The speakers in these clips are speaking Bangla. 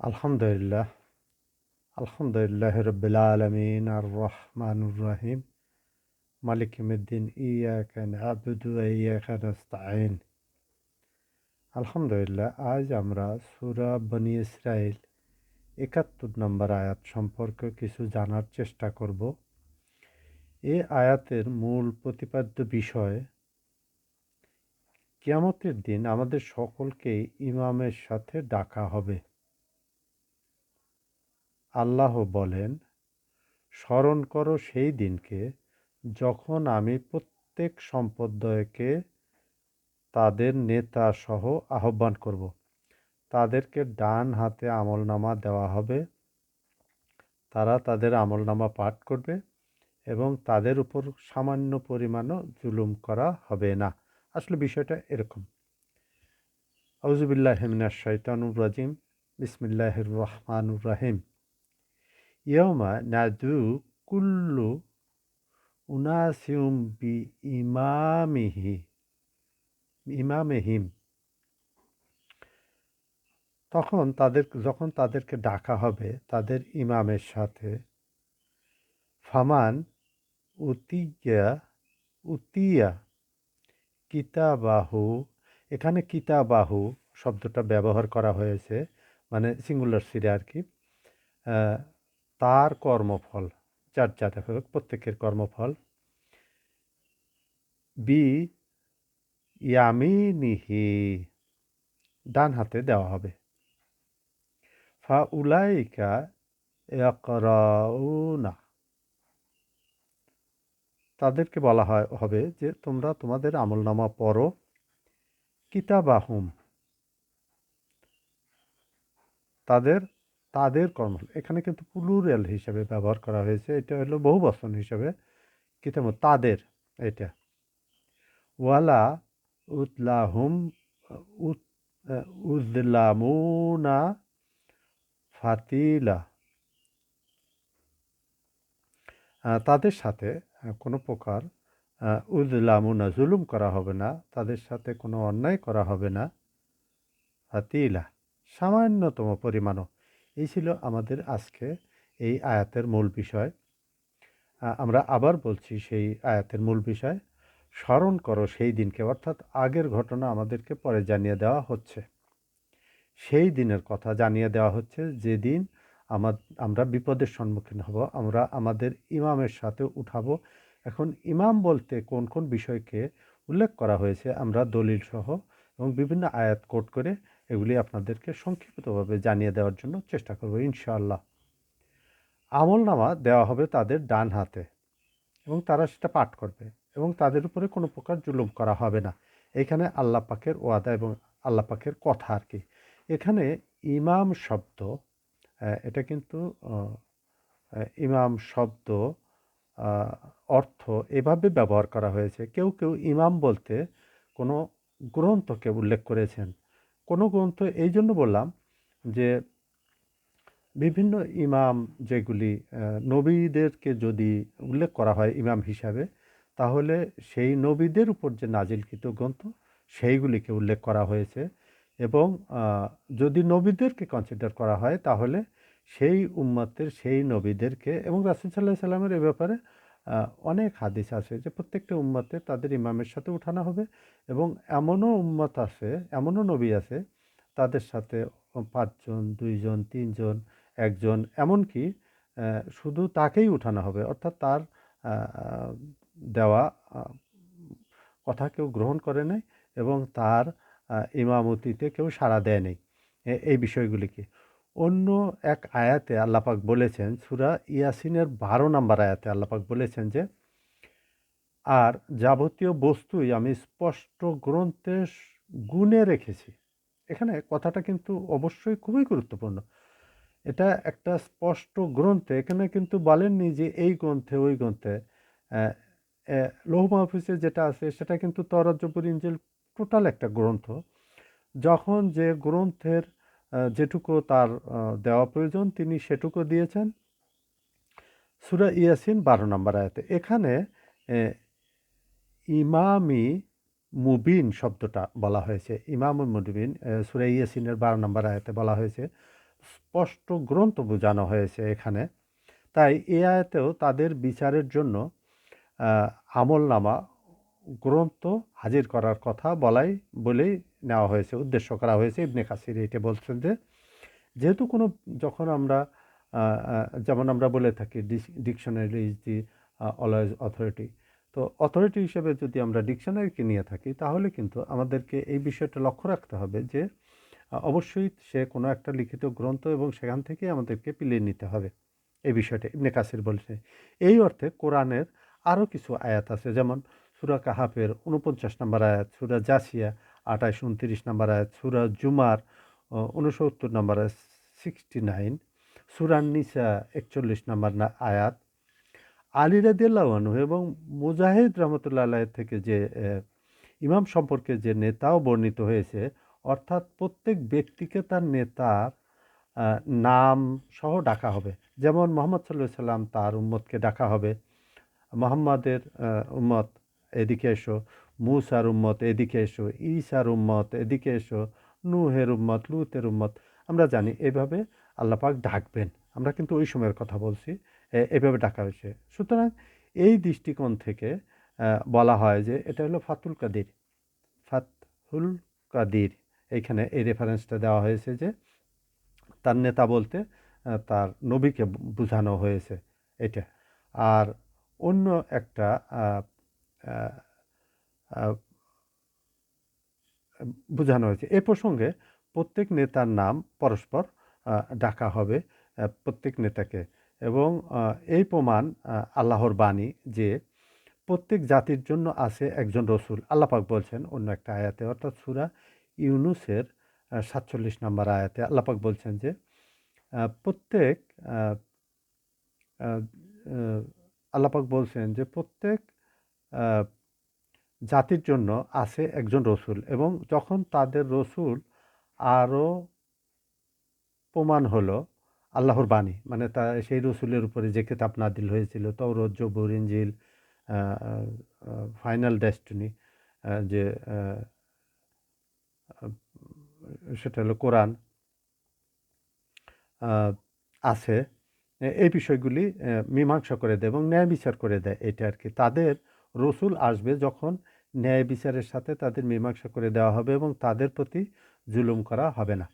আলহামদুলিল্লাহ আলহামদুলিল্লাহ রবিল আলমিন আর রহমানুর রাহিম মালিক ইমুদ্দিন ইয়াকা নাবুদু ওয়া ইয়াকা নাস্তাইন আলহামদুলিল্লাহ আজ আমরা সূরা বনি ইসরাইল একাত্তর নম্বর আয়াত সম্পর্কে কিছু জানার চেষ্টা করব এ আয়াতের মূল প্রতিপাদ্য বিষয় কিয়ামতের দিন আমাদের সকলকেই ইমামের সাথে ডাকা হবে আল্লাহ বলেন, স্মরণ করো সেই দিনকে যখন আমি প্রত্যেক সম্প্রদায়কে তাদের নেতা সহ আহ্বান করব। তাদেরকে ডান হাতে আমলনামা দেওয়া হবে। তারা তাদের আমলনামা পাঠ করবে এবং তাদের উপর সামান্য পরিমাণও জুলুম করা হবে না। আসলে বিষয়টা এরকম। আউজুবিল্লাহ হেমিনা শৈতানুর রাজিম। বিসমিল্লাহির রহমানুর রাহিম। ইয়মা নাদু কুল্লু উনাসিউম বি ইমামিহি ইমামেহিম তখন তাদের, যখন তাদেরকে ডাকা হবে, তাদের ইমামের সাথে, ফামান উতিয়া উতিয়া কিতাবাহু, এখানে কিতাবাহু শব্দটা ব্যবহার করা হয়েছে মানে সিঙ্গুলার সিরে আর কি তার কর্মফল যার হোক প্রত্যেকের কর্মফল, বি ইয়ামিনিহি, ডান হাতে দেওয়া হবে। ফা উলাইকা ইয়াকরাউনা। তাদেরকে বলা হয়, হবে যে, তোমরা তোমাদের আমলনামা পড়ো। কিতাবাহুম। তাদের তাদের কর্ম এখানে কিন্তু প্লুরাল হিসাবে ব্যবহার করা হয়েছে। এটা হলো বহু বচন হিসাবে কিতাব তাদের এটা। ওয়ালা উতলাহুম উজলামুনা ফাতিলা। তাদের সাথে কোনো প্রকার উজলামুনা জুলুম করা হবে না। তাদের সাথে কোনো অন্যায় করা হবে না। ফাতিলা, সামান্যতম পরিমাণও। এই ছিল আমাদের আজকে এই আয়াতের মূল বিষয়। আমরা আবার বলছি সেই আয়াতের মূল বিষয়, স্মরণ করো সেই দিনকে, অর্থাৎ আগের ঘটনা আমাদেরকে পরে জানিয়ে দেওয়া হচ্ছে। সেই দিনের কথা জানিয়ে দেওয়া হচ্ছে যেদিন আমার, আমরা বিপদের সম্মুখীন হব, আমরা আমাদের ইমামের সাথে উঠাবো। এখন ইমাম বলতে কোন কোন বিষয়কে উল্লেখ করা হয়েছে, আমরা দলিল সহ এবং বিভিন্ন আয়াত কোট করে এগুলি আপনাদেরকে সংক্ষিপ্তভাবে জানিয়ে দেওয়ার জন্য চেষ্টা করব, ইনশাআল্লাহ। আমল নামা দেওয়া হবে তাদের ডান হাতে এবং তারা সেটা পাঠ করবে এবং তাদের উপরে কোনো প্রকার জুলুম করা হবে না। এখানে আল্লাহ পাকের ওয়াদা এবং আল্লাহ পাকের কথা আর কি। এখানে ইমাম শব্দ এটা কিন্তু ইমাম শব্দ অর্থ এভাবে ব্যবহার করা হয়েছে। কেউ কেউ ইমাম বলতে কোনো গ্রন্থকে উল্লেখ করেছেন। কোনো গ্রন্থ এই জন্য বললাম যে বিভিন্ন ইমাম যেগুলি নবীদেরকে যদি উল্লেখ করা হয় ইমাম হিসাবে, তাহলে সেই নবীদের উপর যে নাজিলকৃত গ্রন্থ, সেইগুলিকে উল্লেখ করা হয়েছে এবং যদি নবীদেরকে কনসিডার করা হয়, তাহলে সেই উম্মাতের সেই নবীদেরকে এবং রাসুল সাল্লাহ সাল্লামের এ ব্যাপারে অনেক হাদিস আছে যে প্রত্যেকটা উম্মতে তাদের ইমামের সাথে উঠানো হবে এবং এমনও উম্মত আছে, এমনও নবী আছে তাদের সাথে পাঁচজন, দুইজন, তিনজন, একজন এমনকি শুধু তাকেই উঠানো হবে। অর্থাৎ তার দেওয়া কথা কেউ গ্রহণ করে নাই এবং তার ইমামতিতে কেউ সাড়া দেয় নেই। এই বিষয়গুলিকে। অন্য এক আয়াতে আল্লাপাক বলেছেন, সুরা ইয়াসিনের বারো নম্বর আয়াতে আল্লাপাক বলেছেন যে, আর যাবতীয় বস্তুই আমি স্পষ্ট গ্রন্থে গুণে রেখেছি। এখানে কথাটা কিন্তু অবশ্যই খুবই গুরুত্বপূর্ণ। এটা একটা স্পষ্ট গ্রন্থে, এখানে কিন্তু বলেননি যে এই গ্রন্থে, ওই গ্রন্থে। লৌহ মাহফিসে যেটা আছে, সেটা কিন্তু তরাজ্জপুর ইঞ্জেল টোটাল একটা গ্রন্থ। যখন যে গ্রন্থের যেটুকু তার দেওয়া প্রয়োজন, তিনি সেটুকু দিয়েছেন। সুরা ইয়াসিন বারো নম্বর আয়াতে। এখানে ইমামি মুবিন শব্দটা বলা হয়েছে। ইমাম মুবিন সুরা ইয়াসিনের বারো নম্বর আয়াতে বলা হয়েছে। স্পষ্ট গ্রন্থ বোঝানো হয়েছে এখানে। তাই এ আয়াতেও তাদের বিচারের জন্য আমল নামা গ্রন্থ হাজির করার কথা বলাই বলেই নেওয়া হয়েছে, উদ্দেশ্য করা হয়েছে। ইবনে কাসির এটা বলছেন যে, যেহেতু কোনো, যখন আমরা যেমন আমরা বলে থাকি dictionary is the always authority, তো অথরিটি হিসেবে যদি আমরা ডিকশনারিকে নিয়ে থাকি, তাহলে কিন্তু আমাদেরকে এই বিষয়টা লক্ষ্য রাখতে হবে যে অবশ্যই সে কোনো একটা লিখিত গ্রন্থ এবং সেখান থেকে আমাদেরকে পিলিয়ে নিতে হবে। এই বিষয়টা ইবনে কাসির বলছে। এই অর্থে কোরআনের আরও কিছু আয়াত আছে, যেমন সুরা কাহাফের উনপঞ্চাশ নম্বর আয়াত, সুরা জাসিয়া আঠাশ উনত্রিশ নম্বর আয়াত, সুরা জুমার উনসত্তর নম্বর আয়াত সিক্সটি নাইন সুরান নিসা একচল্লিশ নম্বর আয়াত। আলী রাদিয়াল্লাহনু এবং মুজাহিদ রহমতুল্লাহ থেকে যে ইমাম সম্পর্কে যে নেতাও বর্ণিত হয়েছে, অর্থাৎ প্রত্যেক ব্যক্তিকে তার নেতার নাম সহ ডাকা হবে। যেমন মোহাম্মদ সাল্লাহ সাল্লাম তার উম্মতকে ডাকা হবে। মোহাম্মদের উম্মত এদিকে এসো মুসার উম্মত এদিকে এসো ঈসার উম্মত এদিকে এসো নুহের উম্মত লুতের উম্মত আমরা জানি এভাবে আল্লাপাক ডাকবেন। আমরা কিন্তু ওই সময়ের কথা বলছি এভাবে ডাকা হয়েছে। সুতরাং এই দৃষ্টিকোণ থেকে বলা হয় যে এটা হলো ফাতুল কাদির। ফাতহুল কাদির। এইখানে এই রেফারেন্সটা দেওয়া হয়েছে যে তার নেতা বলতে তার নবীকে বোঝানো হয়েছে এটা। আর অন্য একটা বোঝানো হয়েছে। এ প্রসঙ্গে প্রত্যেক নেতার নাম পরস্পর ডাকা হবে প্রত্যেক নেতাকে। এবং এই প্রমাণ আল্লাহর বাণী যে প্রত্যেক জাতির জন্য আছে একজন রসুল। আল্লাপাক বলছেন অন্য একটা আয়াতে, অর্থাৎ সুরা ইউনুসের সাতচল্লিশ নম্বর আয়াতে আল্লাপাক বলছেন যে প্রত্যেক আল্লাপাক বলছেন যে প্রত্যেক জাতির জন্য আছে একজন রসুল এবং যখন তাদের রসুল আরও প্রমাণ হলো আল্লাহর বাণী মানে তা সেই রসুলের উপরে যে কেতাব নাদিল হয়েছিল তৌরত জবুর ইঞ্জিল ফাইনাল ডেস্টিনি যে সেটা হলো কোরআন আছে এই বিষয়গুলি মীমাংসা করে দেয় এবং ন্যায় বিচার করে দেয়, এটা আর কি। তাদের রসুল আসবে যখন ন্যায় বিচারের সাথে তাদের মীমাংসা করে দেওয়া হবে এবং তাদের প্রতি জুলুম করা হবে না।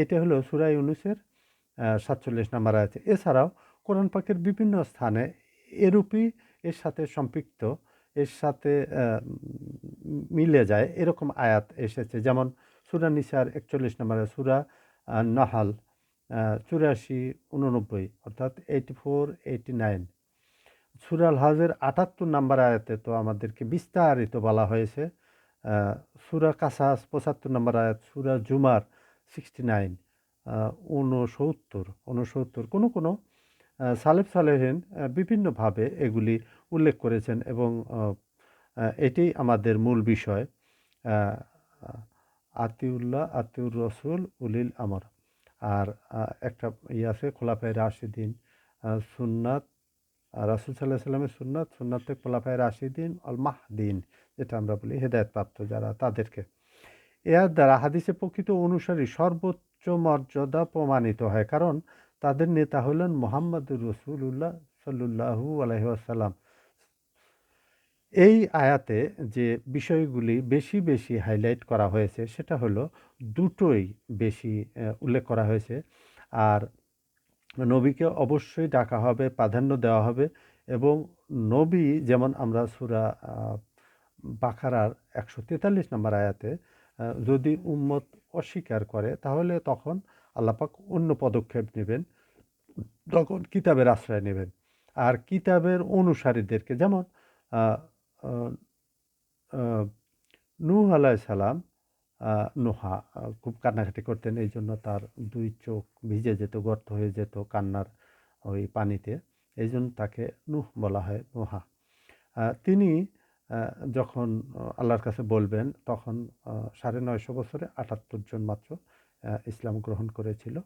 এটা হলো সুরাই ইউনুসের সাতচল্লিশ নাম্বার আছে এছাড়াও কোরআন পাকের বিভিন্ন স্থানে এরূপই এর সাথে সম্পৃক্ত, এর সাথে মিলে যায় এরকম আয়াত এসেছে। যেমন সুরা নিসার একচল্লিশ নম্বরে সুরা নাহাল চুরাশি উননব্বই, অর্থাৎ এইটি ফোর এইটি নাইন সুরাল হাজের আটাত্তর নাম্বার আয়াতে তো আমাদেরকে বিস্তারিত বলা হয়েছে সুরা কাসাস পঁচাত্তর নম্বর আয়াত, সুরা জুমার সিক্সটি নাইন ঊনসত্তর ঊনসত্তর কোনো কোনো সালেফ সালেহিন বিভিন্নভাবে এগুলি উল্লেখ করেছেন এবং এটি আমাদের মূল বিষয় আতিউল্লাহ, আতিউর রসুল, উলিল আমর। আর একটা ইয়ে আছে খোলাফায় রাশিদিন সুন্নাত রাসুল সাল্লাহ সাল্লামের সুন্নাত, সুন্নাতে খোলাফায় রাশিদিন অল মাহদিন যেটা আমরা বলি হেদায়তপ্রাপ্ত যারা, তাদেরকে। এর দ্বারা হাদিসে প্রকৃত অনুসারী সর্বোচ্চ মর্যাদা প্রমাণিত হয়। কারণ তাদের নেতা হলেন মোহাম্মদুর রসুল্লাহ সাল্লু আলহিহাসাল্লাম এই আয়াতে যে বিষয়গুলি বেশি বেশি হাইলাইট করা হয়েছে, সেটা হলো দুটোই বেশি উল্লেখ করা হয়েছে। আর নবীকে অবশ্যই ডাকা হবে, প্রাধান্য দেওয়া হবে এবং নবী যেমন আমরা সুরা বাখারার একশো তেতাল্লিশ নম্বর আয়াতে যদি উম্মত অস্বীকার করে, তাহলে তখন আল্লাপাক অন্য পদক্ষেপ নেবেন, তখন কিতাবের আশ্রয় নেবেন। আর কিতাবের অনুসারীদেরকে যেমন নূহ আলাহ সালাম নোহা খুব কান্নাকাটি করতেন। এই জন্য তার দুই চোখ ভিজে যেত, গর্ত হয়ে যেত কান্নার ওই পানিতে। এই জন্য তাকে নুহ বলা হয় নোহা তিনি যখন আল্লাহর কাছে বলবেন, তখন সাড়ে নয়শো বছরে আটাত্তর জন মাত্র ইসলাম গ্রহণ করেছিল।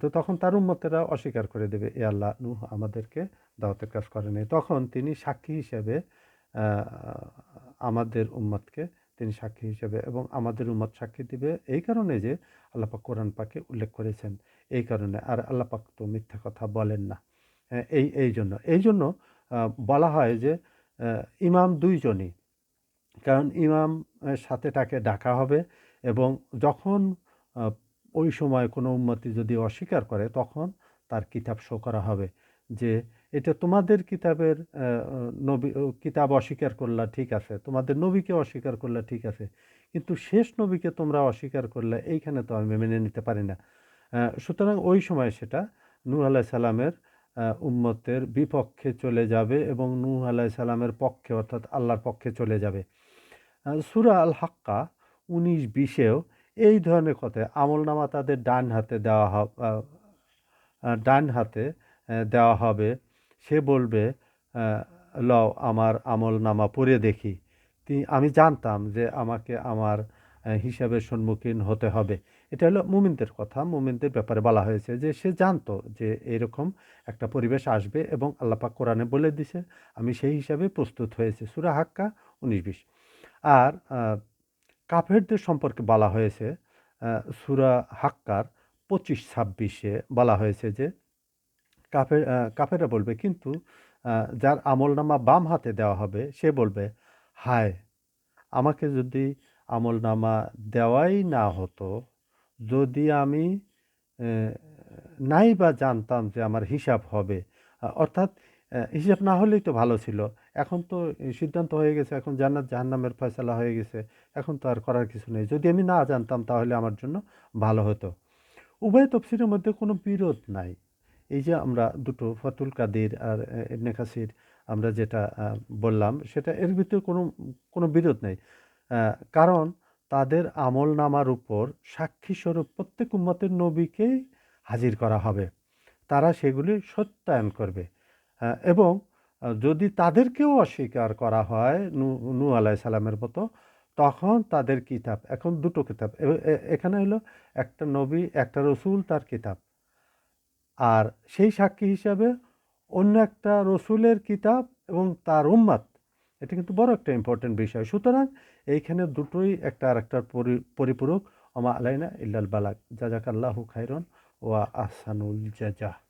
তো তখন তার উম্মতেরা অস্বীকার করে দেবে, এ আল্লাহ, নুহ আমাদেরকে দাওয়াতের কাজ করেনি তখন তিনি সাক্ষী হিসেবে আমাদের উম্মতকে তিনি সাক্ষী হিসেবে এবং আমাদের উম্মত সাক্ষী দিবে। এই কারণে যে আল্লাপাক কোরআন পাকে উল্লেখ করেছেন। এই কারণে আর আল্লাপাক তো মিথ্যা কথা বলেন না। এই এই জন্য। এই জন্য বলা হয় যে ইমাম দুইজনই। কারণ ইমাম সাথে তাকে ডাকা হবে এবং যখন ওই সময় কোনো উন্মতি যদি অস্বীকার করে, তখন তার কিতাব শো করা হবে যে এটা তোমাদের কিতাবের নবী কিতাব অস্বীকার করলা, ঠিক আছে। তোমাদের নবীকে অস্বীকার করলা, ঠিক আছে। কিন্তু শেষ নবীকে তোমরা অস্বীকার করলে, এইখানে তো আমি মেনে নিতে পারি না। সুতরাং ওই সময় সেটা নূর আলাহ সালামের উম্মতের বিপক্ষে চলে যাবে এবং নূহ আলাহ সালামের পক্ষে, অর্থাৎ আল্লাহর পক্ষে চলে যাবে। সুরা আল হাক্কা উনিশ বিশেও এই ধরনের কথা, আমলনামা তাদের ডান হাতে দেওয়া হবে ডান হাতে দেওয়া হবে। সে বলবে লও আমার আমলনামা পড়ে দেখি। আমি জানতাম যে আমাকে আমার আহ, হিসাবের সম্মুখীন হতে হবে। এটা হলো মুমিনদের কথা। মুমিনদের ব্যাপারে বলা হয়েছে যে সে জানতো যে এরকম একটা পরিবেশ আসবে এবং আল্লাপাক কোরআনে বলে দিছে আমি সেই হিসাবে প্রস্তুত হয়েছে। সুরা হাক্কা উনিশ বিশ। আর কাফেরদের সম্পর্কে বলা হয়েছে সুরা হাক্কার পঁচিশ ছাব্বিশে বলা হয়েছে যে কাফের কাফেরা বলবে, কিন্তু যার আমলনামা বাম হাতে দেওয়া হবে, সে বলবে, হায়, আমাকে যদি আমলনামা দেওয়াই না হতো, যদি আমি নাই বা জানতাম যে আমার হিসাব হবে। অর্থাৎ হিসাব না হলেই তো ভালো ছিল। এখন তো সিদ্ধান্ত হয়ে গেছে, এখন জান্নাত, জাহান্নামের ফয়সালা হয়ে গেছে, এখন তো আর করার কিছু নেই। যদি আমি না জানতাম, তাহলে আমার জন্য ভালো হতো। উভয় তফসিরের মধ্যে কোনো বিরোধ নাই। এই যে আমরা দুটো ফতুল কাদির আর ইবনে কাসির আমরা যেটা বললাম, সেটা এর ভিতরে কোনো কোনো বিরোধ নেই। কারণ তাদের আমল নামার উপর সাক্ষী স্বরূপ প্রত্যেক উম্মতের নবীকেই হাজির করা হবে। তারা সেগুলি সত্যায়ন করবে। এবং যদি তাদেরকেও অস্বীকার করা হয় নু নু আলাই সালামের মতো, তখন তাদের কিতাব, এখন দুটো কিতাব এখানে হলো একটা নবী, একটা রসুল, তার কিতাব। আর সেই সাক্ষী হিসাবে অন্য একটা রসুলের কিতাব এবং তার উম্মাত এটা কিন্তু বড় একটা ইম্পর্টেন্ট বিষয়। সুতরাং এইখানে দুটোই একটা আর একটার পরি- পরিপূরক। ওমা আলাইনা ইল্লাল বালাক জাজাক আল্লাহু খাইরন ওয়া আহসানুল জাজা